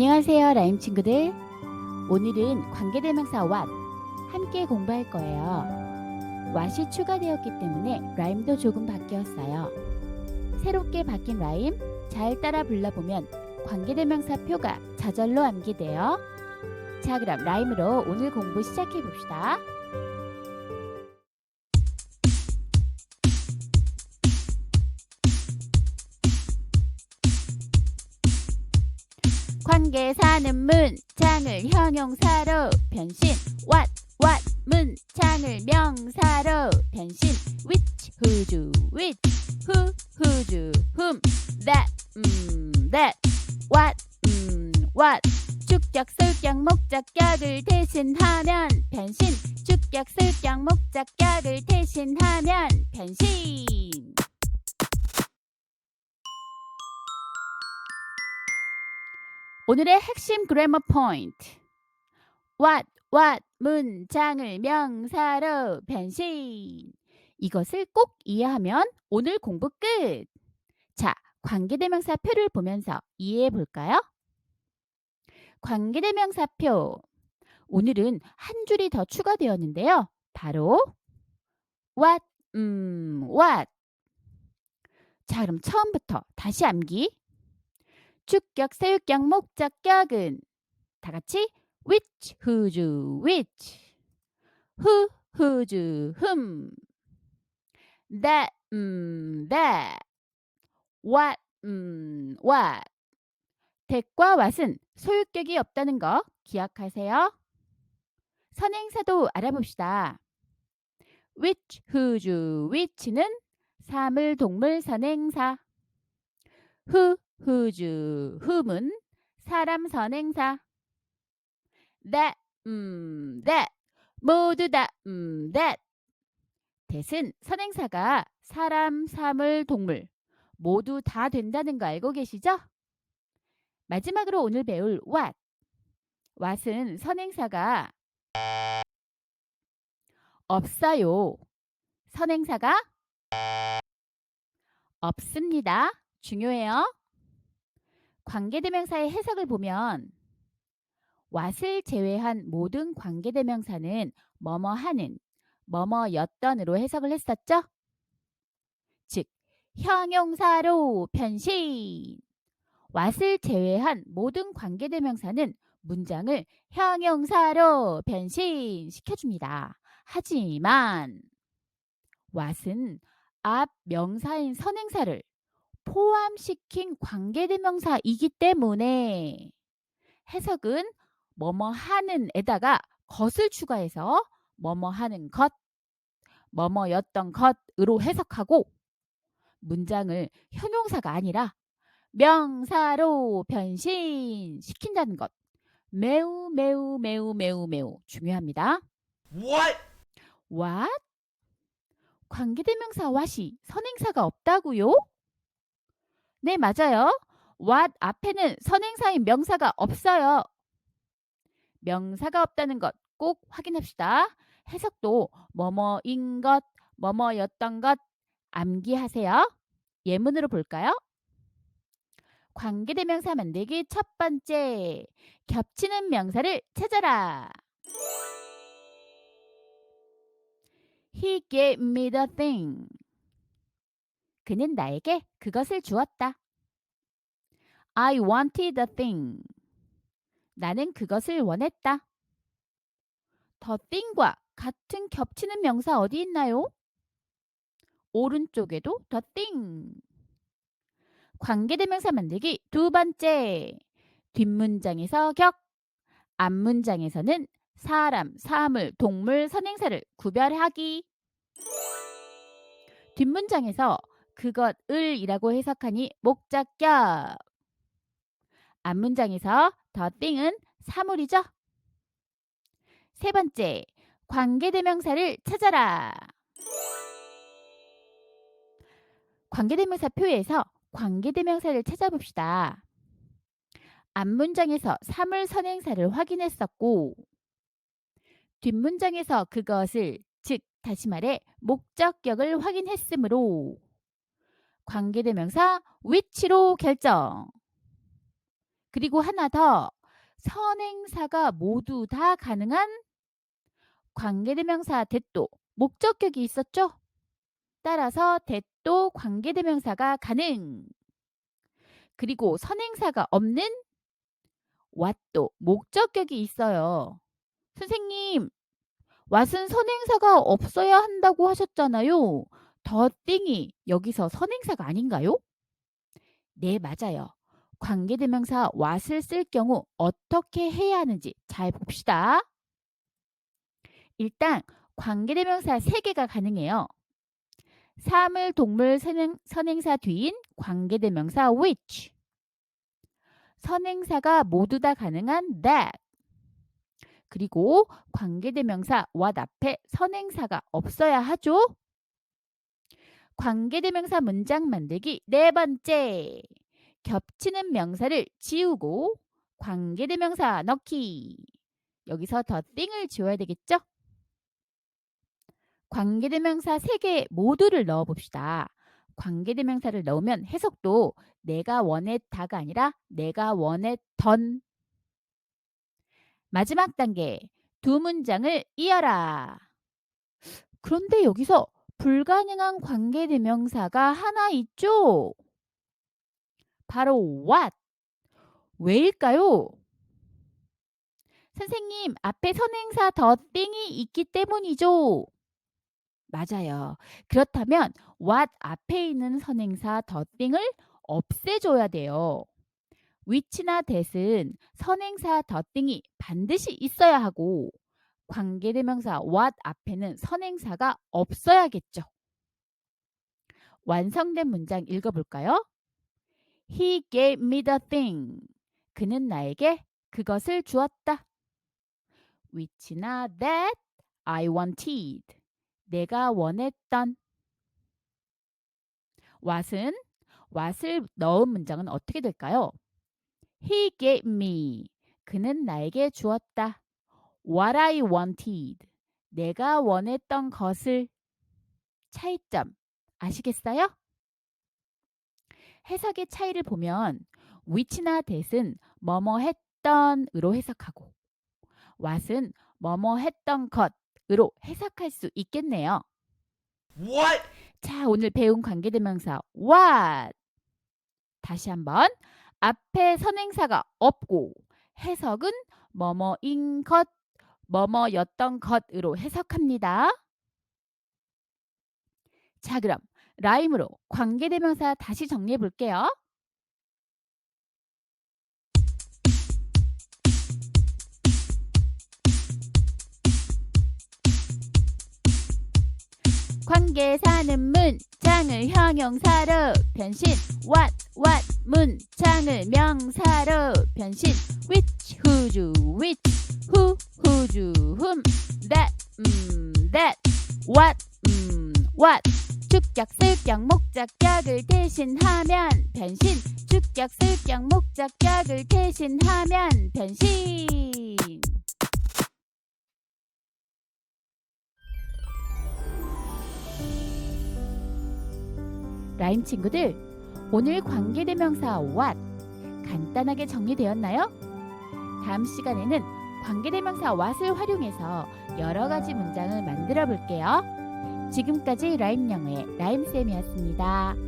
안녕하세요, 라임 친구들. 오늘은 관계대명사 what 함께 공부할 거예요. what이 추가되었기 때문에 라임도 조금 바뀌었어요. 새롭게 바뀐 라임 잘 따라 불러보면 관계대명사 표가 저절로 암기돼요. 자, 그럼 라임으로 오늘 공부 시작해 봅시다. 관계사는 문장을 형용사로 변신. What what 문장을 명사로 변신. Which whose which. Who whose whom. That 음 that. What 음 what. 주격 쓸격 목적격을 대신하면 변신. 주격 쓸격 목적격을 대신하면 변신 오늘의 핵심 그래머 포인트. what what 문장을 명사로 변신. 이것을 꼭 이해하면 오늘 공부 끝. 자, 관계대명사 표를 보면서 이해해 볼까요? 관계대명사 표. 오늘은 한 줄이 더 추가되었는데요. 바로 what 음 what. 자, 그럼 처음부터 다시 암기. 주격, 세유격, 목적격은 다 같이 which, whose, which, who, whose, whom, that, 음, that, what, 음, what. that과 what은 소유격이 없다는 거 기억하세요. 선행사도 알아봅시다. which, whose, which는 사물, 동물, 선행사. who, whose, whom은 사람 선행사. that, 음, that 모두 다, 음, that. that은 선행사가 사람, 사물, 동물 모두 다 된다는 거 알고 계시죠? 마지막으로 오늘 배울 what. what은 선행사가 없어요. 선행사가 없습니다. 중요해요. 관계대명사의 해석을 보면 what을 제외한 모든 관계대명사는 뭐뭐 하는, 뭐뭐 였던으로 해석을 했었죠? 즉, 형용사로 변신. what을 제외한 모든 관계대명사는 문장을 형용사로 변신시켜줍니다. 하지만 what은 앞 명사인 선행사를 포함시킨 관계대명사이기 때문에 해석은 뭐뭐 하는 에다가 것을 추가해서 뭐뭐 하는 것, 뭐뭐였던 것으로 해석하고 문장을 형용사가 아니라 명사로 변신시킨다는 것 매우 매우 매우 매우 매우 중요합니다. What? what? 관계대명사 what이 선행사가 없다고요? 네, 맞아요. what 앞에는 선행사인 명사가 없어요. 명사가 없다는 것 꼭 확인합시다. 해석도 뭐뭐인 것, 뭐뭐였던 것 암기하세요. 예문으로 볼까요? 관계대명사 만들기 첫 번째. 겹치는 명사를 찾아라. He gave me the thing. 그는 나에게 그것을 주었다. I wanted the thing. 나는 그것을 원했다. the thing과 같은 겹치는 명사 어디 있나요? 오른쪽에도 the thing. 관계대명사 만들기 두 번째. 뒷문장에서 격, 앞문장에서는 사람, 사물, 동물, 선행사를 구별하기. 뒷문장에서 그것을 이라고 해석하니 목적격. 앞 문장에서 the thing은 사물이죠. 세 번째, 관계대명사를 찾아라. 관계대명사 표에서 관계대명사를 찾아봅시다. 앞 문장에서 사물 선행사를 확인했었고 뒷 문장에서 그것을 즉 다시 말해 목적격을 확인했으므로 관계대명사 which로 결정. 그리고 하나 더. 선행사가 모두 다 가능한 관계대명사 대도 목적격이 있었죠? 따라서 대도 관계대명사가 가능. 그리고 선행사가 없는 what도 목적격이 있어요. 선생님, what은 선행사가 없어야 한다고 하셨잖아요. 더 띵이 여기서 선행사가 아닌가요? 네, 맞아요. 관계대명사 what을 쓸 경우 어떻게 해야 하는지 잘 봅시다. 일단 관계대명사 3개가 가능해요. 사물, 동물, 선행, 선행사 뒤인 관계대명사 which. 선행사가 모두 다 가능한 that. 그리고 관계대명사 what 앞에 선행사가 없어야 하죠. 관계대명사 문장 만들기 네 번째. 겹치는 명사를 지우고 관계대명사 넣기. 여기서 더 띵을 지워야 되겠죠? 관계대명사 3개 모두를 넣어 봅시다. 관계대명사를 넣으면 해석도 내가 원했다가 아니라 내가 원했던 마지막 단계 두 문장을 이어라. 그런데 여기서 불가능한 관계대명사가 하나 있죠? 바로 what. 왜일까요? 선생님, 앞에 선행사 더 띵이 있기 때문이죠. 맞아요. 그렇다면 what 앞에 있는 선행사 더 띵을 없애줘야 돼요. which나 that은 선행사 더 띵이 반드시 있어야 하고 관계대명사 what 앞에는 선행사가 없어야겠죠. 완성된 문장 읽어볼까요? He gave me the thing. 그는 나에게 그것을 주었다. which나 that I wanted. 내가 원했던 what은 what을 넣은 문장은 어떻게 될까요? He gave me. 그는 나에게 주었다. What I wanted. 내가 원했던 것을 차이점 아시겠어요? 해석의 차이를 보면 which나 that은 뭐뭐 했던으로 해석하고 what은 뭐뭐 했던 것으로 해석할 수 있겠네요. What? 자, 오늘 배운 관계대명사 what. 다시 한번 앞에 선행사가 없고 해석은 뭐뭐인 것, 뭐뭐였던 것으로 해석합니다. 자, 그럼 라임으로 관계대명사 다시 정리해 볼게요. 관계사는 문장을 형용사로 변신 what what 문장을 명사로 변신 which whose which who whom that 음 that what 음 what. 주격 쓸격 목적격을 대신하면 변신. 주격 쓸격 목적격을 대신하면 변신. 라임 친구들, 오늘 관계대명사 what? 간단하게 정리되었나요? 다음 시간에는 관계대명사 what을 활용해서 여러 가지 문장을 만들어 볼게요. 지금까지 라임 영어의 라임쌤이었습니다.